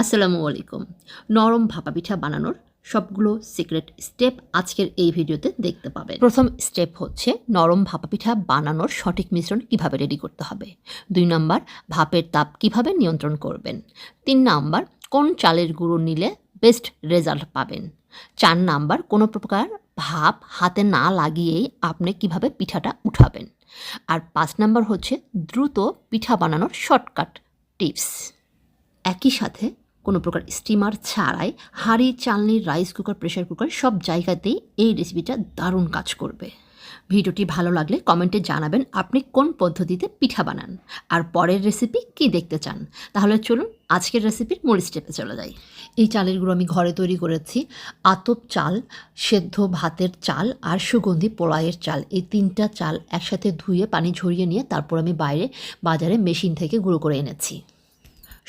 আসসালামু আলাইকুম। নরম ভাপা পিঠা বানানোর সবগুলো সিক্রেট স্টেপ আজকের এই ভিডিওতে দেখতে পাবেন। প্রথম স্টেপ হচ্ছে নরম ভাপা পিঠা বানানোর সঠিক মিশ্রণ কীভাবে রেডি করতে হবে। দুই নাম্বার, ভাপের তাপ কীভাবে নিয়ন্ত্রণ করবেন। তিন নাম্বার, কোন চালের গুঁড়ো নিলে বেস্ট রেজাল্ট পাবেন। চার নাম্বার, কোনো প্রকার ভাপ হাতে না লাগিয়েই আপনি কীভাবে পিঠাটা উঠাবেন। আর পাঁচ নাম্বার হচ্ছে দ্রুত পিঠা বানানোর শর্টকাট টিপস একই সাথে কোনো প্রকার স্টিমার ছাড়াই হাঁড়ি, চালনি রাইস কুকার প্রেশার কুকার সব জায়গাতেই এই রেসিপিটা দারুণ কাজ করবে। ভিডিওটি ভালো লাগলে কমেন্টে জানাবেন আপনি কোন পদ্ধতিতে পিঠা বানান। আর পরের রেসিপি কি দেখতে চান? তাহলে চলুন আজকের রেসিপির মূল স্টেপে চলে যাই। এই চালের গুঁড়ো আমি ঘরে তৈরি করেছি। আতপ চাল, সেদ্ধ ভাতের চাল আর সুগন্ধি পোলাইয়ের চাল। এই তিনটা চাল একসাথে ধুয়ে পানি ঝরিয়ে নিয়ে তারপর আমি বাইরে বাজারে মেশিন থেকে গুঁড়ো করে এনেছি।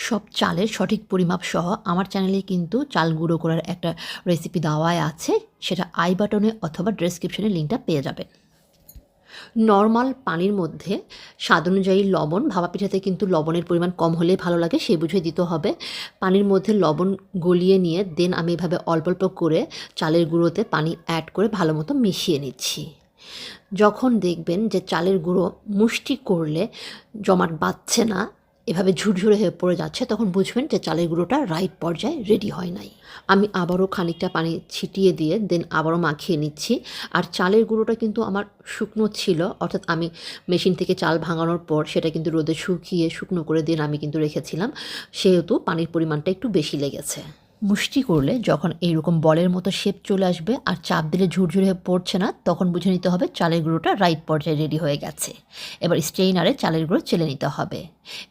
সব চালের সঠিক পরিমাপ সহ আমার চ্যানেলে কিন্তু চাল গুঁড়ো করার একটা রেসিপি দেওয়াই আছে। সেটা আই বাটনে অথবা ডেসক্রিপশনে লিঙ্কটা পেয়ে যাবেন। নর্মাল পানির মধ্যে স্বাদ অনুযায়ী লবণ ভাপা পিঠাতে কিন্তু লবণের পরিমাণ কম হলেই ভালো লাগে, সে বুঝে দিতে হবে। পানির মধ্যে লবণ গলিয়ে নিয়ে দেন আমি এভাবে অল্প অল্প করে চালের গুঁড়োতে পানি অ্যাড করে ভালো মতো মিশিয়ে নিচ্ছি। যখন দেখবেন যে চালের গুঁড়ো মুষ্টি করলে, জমাট বাঁধছে না এভাবে ঝুরঝুরে হয়ে পড়ে যাচ্ছে, তখন বুঝবেন যে চালের গুঁড়োটা রাইট পর্যায়ে রেডি হয় নাই। আমি আবারও খানিকটা পানি ছিটিয়ে দিয়ে দেন আবারও মাখিয়ে নিচ্ছি। আর চালের গুঁড়োটা কিন্তু আমার শুকনো ছিল, অর্থাৎ আমি মেশিন থেকে চাল ভাঙানোর পর সেটা কিন্তু রোদে শুকিয়ে শুকনো করে দিন আমি কিন্তু রেখেছিলাম। সেহেতু পানির পরিমাণটা একটু বেশি লেগেছে। মুষ্টি করলে যখন এইরকম বলের মতো শেপ চলে আসবে আর চাপ দিলে ঝুরঝুরে হয়ে পড়ছে না, তখন বুঝে নিতে হবে চালের গুঁড়োটা রাইট পর্যায়ে রেডি হয়ে গেছে। এবার স্ট্রেইনারে চালের গুঁড়ো চেলে নিতে হবে।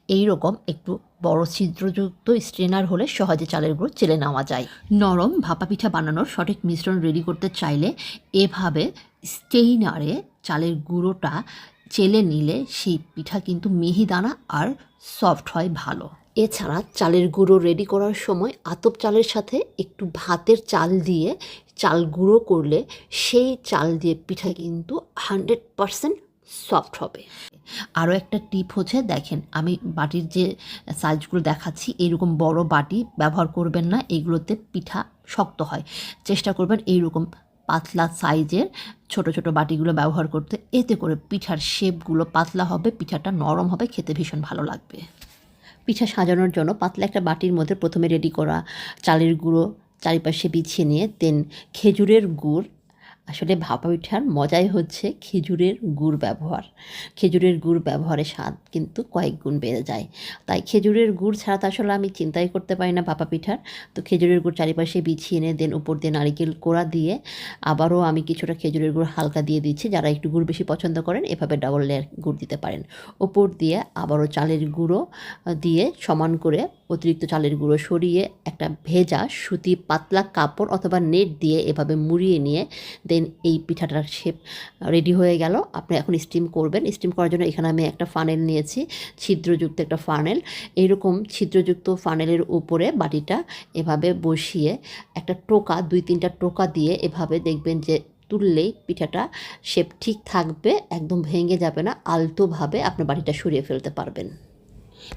এই রকম একটু বড় ছিদ্রযুক্ত স্ট্রেনার হলে সহজে চালের গুঁড়ো চেলে নেওয়া যায়। নরম ভাপা পিঠা বানানোর সঠিক মিশ্রণ রেডি করতে চাইলে এভাবে স্টেইনারে চালের গুঁড়োটা চেলে নিলে সেই পিঠা কিন্তু মিহিদানা আর সফট হয় ভালো। এছাড়া চালের গুঁড়ো রেডি করার সময় আতপ চালের সাথে একটু ভাতের চাল দিয়ে চাল গুঁড়ো করলে সেই চাল দিয়ে পিঠা কিন্তু হান্ড্রেড পারসেন্ট সফট হবে। আরও একটা টিপ হচ্ছে, দেখেন আমি বাটির যে সাইজগুলো দেখাচ্ছি, এরকম বড় বাটি ব্যবহার করবেন না, এগুলোতে পিঠা শক্ত হয়। চেষ্টা করবেন এইরকম পাতলা সাইজের ছোট ছোট বাটিগুলো ব্যবহার করতে, এতে করে পিঠার শেপগুলো পাতলা হবে, পিঠাটা নরম হবে, খেতে ভীষণ ভালো লাগবে। পিঠা সাজানোর জন্য পাতলা একটা বাটির মধ্যে প্রথমে রেডি করা চালের গুঁড়ো চারিপাশে বিছিয়ে নিয়ে দেন খেজুরের গুড় আসলে ভাপা পিঠার মজাই হচ্ছে খেজুরের গুড় ব্যবহার। খেজুরের গুড় ব্যবহারের স্বাদ কিন্তু কয়েক গুণ বেড়ে যায়। তাই খেজুরের গুড় ছাড়া তো আসলে আমি চিন্তাই করতে পারি না ভাপা পিঠার। তো খেজুরের গুড় চারিপাশে বিছিয়ে এনে দেন, উপর দিয়ে নারিকেল কোড়া দিয়ে আবারও আমি কিছুটা খেজুরের গুড় হালকা দিয়ে দিচ্ছি। যারা একটু গুড় বেশি পছন্দ করেন, এভাবে ডাবল লেয়ার গুড় দিতে পারেন। ওপর দিয়ে আবারও চালের গুঁড়ো দিয়ে সমান করে অতিরিক্ত চালের গুঁড়ো সরিয়ে একটা ভেজা সুতি পাতলা কাপড় অথবা নেট দিয়ে এভাবে মুড়িয়ে নিয়ে দেন এই পিঠাটার শেপ রেডি হয়ে গেল। আপনি এখন স্টিম করবেন। স্টিম করার জন্য এখানে আমি একটা ফানেল নিয়েছি, ছিদ্রযুক্ত একটা ফানেল এইরকম ছিদ্রযুক্ত ফানেলের উপরে বাটিটা এভাবে বসিয়ে একটা টোকা, দুই তিনটা টোকা দিয়ে এভাবে দেখবেন যে তুললেই পিঠাটা শেপ ঠিক থাকবে, একদম ভেঙে যাবে না, আলতোভাবে আপনার বাটিটা সরিয়ে ফেলতে পারবেন।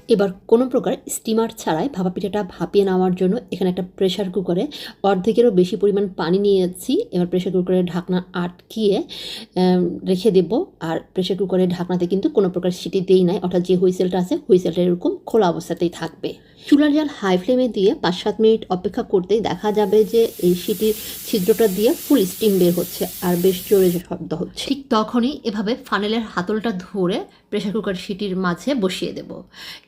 এবার কোনো প্রকার স্টিমার ছাড়াই ভাপা পিঠাটা ভাপিয়ে নেওয়ার জন্য এখানে একটা প্রেশার কুকারে অর্ধেকেরও বেশি পরিমাণ পানি নিয়েছি। এবার প্রেশার কুকারে ঢাকনা আটকিয়ে রেখে দেব। আর প্রেশার কুকারের ঢাকনাতে কিন্তু কোনো প্রকার সিটি দেই নাই। অর্থাৎ যে হুইসেলটা আছে, হুইসেলটা এরকম খোলা অবস্থাতেই থাকবে। চুলার জাল হাই ফ্লেমে দিয়ে পাঁচ সাত মিনিট অপেক্ষা করতেই দেখা যাবে যে এই সিটির ছিদ্রটা দিয়ে ফুল স্টিম বের হচ্ছে আর বেশ জোরে শব্দ হচ্ছে। ঠিক তখনই এভাবে ফানেলের হাতলটা ধরে প্রেশার কুকার সিটির মাঝে বসিয়ে দেব।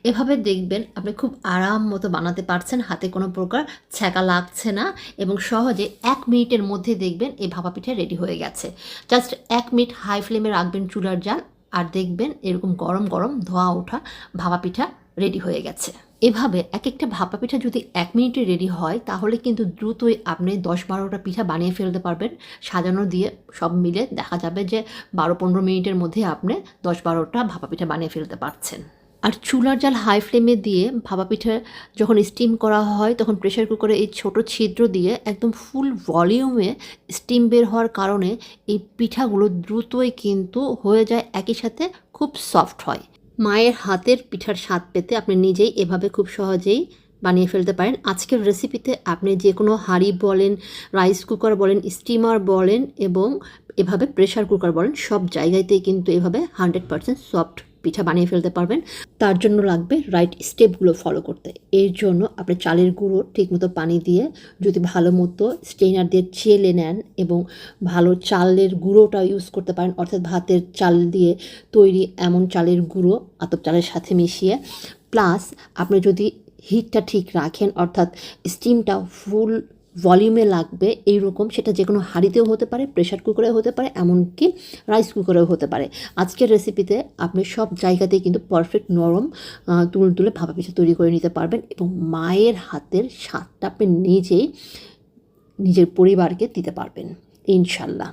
এভাবে দেখবেন আপনি খুব আরাম মতো বানাতে পারছেন, হাতে কোনো প্রকার ছ্যাঁকা লাগছে না এবং সহজে এক মিনিটের মধ্যে দেখবেন এই ভাপা পিঠা রেডি হয়ে গেছে। জাস্ট এক মিনিট হাই ফ্লেমে রাখবেন চুলার জাল আর দেখবেন এরকম গরম গরম ধোঁয়া ওঠা ভাপা পিঠা রেডি হয়ে গেছে। এভাবে এক একটা ভাপা পিঠা যদি এক মিনিটে রেডি হয়, তাহলে কিন্তু দ্রুতই আপনি দশ বারোটা পিঠা বানিয়ে ফেলতে পারবেন। সাজানো দিয়ে সব মিলে দেখা যাবে যে বারো পনেরো মিনিটের মধ্যে আপনি দশ বারোটা ভাপা পিঠা বানিয়ে ফেলতে পারছেন। আর চুলার জাল হাই ফ্লেমে দিয়ে ভাপা পিঠা যখন স্টিম করা হয়, তখন প্রেশার কুকারে এই ছোট ছিদ্র দিয়ে একদম ফুল ভলিউমে স্টিম বের হওয়ার কারণে এই পিঠাগুলো দ্রুতই কিন্তু হয়ে যায়, একই সাথে খুব সফট হয়। মায়ের হাতের পিঠার স্বাদ পেতে আপনি নিজেই এভাবে খুব সহজেই বানিয়ে ফেলতে পারেন। আজকের রেসিপিতে আপনি যে কোনো হাঁড়ি বলেন রাইস কুকার বলেন স্টিমার বলেন এবং এভাবে প্রেশার কুকার বলেন, সব জায়গাতেই কিন্তু এভাবে হান্ড্রেড পারসেন্ট সফট পিঠা বানিয়ে ফেলতে পারবেন। তার জন্য লাগবে রাইট স্টেপগুলো ফলো করতে। এর জন্য আপনি চালের গুঁড়ো ঠিকমতো পানি দিয়ে যদি ভালো মতো স্টেইনার দিয়ে চেলে নেন এবং ভালো চালের গুঁড়োটা ইউজ করতে পারেন, অর্থাৎ ভাতের চাল দিয়ে তৈরি এমন চালের গুঁড়ো আতপ চালের সাথে মিশিয়ে। প্লাস আপনি যদি হিটটা ঠিক রাখেন, অর্থাৎ স্টিমটা ফুল ভলিউমে লাগবে এইরকম, সেটা যে কোনো হাঁড়িতেও হতে পারে প্রেশার কুকারেও হতে পারে, এমনকি রাইস কুকারেও হতে পারে। আজকের রেসিপিতে আপনি সব জায়গাতেই কিন্তু পারফেক্ট নরম তুলে তুলে ভাপা পিঠা তৈরি করে নিতে পারবেন এবং মায়ের হাতের স্বাদটা আপনি নিজেই নিজের পরিবারকে দিতে পারবেন, ইনশাল্লাহ।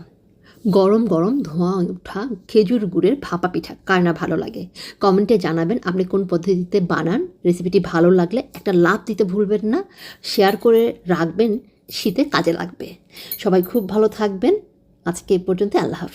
গরম গরম ধোঁয়া ওঠা খেজুর গুড়ের ভাপা পিঠা, কার না ভালো লাগে? কমেন্টে জানাবেন আপনি কোন পদ্ধতিতে বানান রেসিপিটি ভালো লাগলে একটা লাভ দিতে ভুলবেন না শেয়ার করে রাখবেন শীতে কাজে লাগবে। সবাই খুব ভালো থাকবেন। আজকে এ পর্যন্ত আল্লাহ হাফেজ।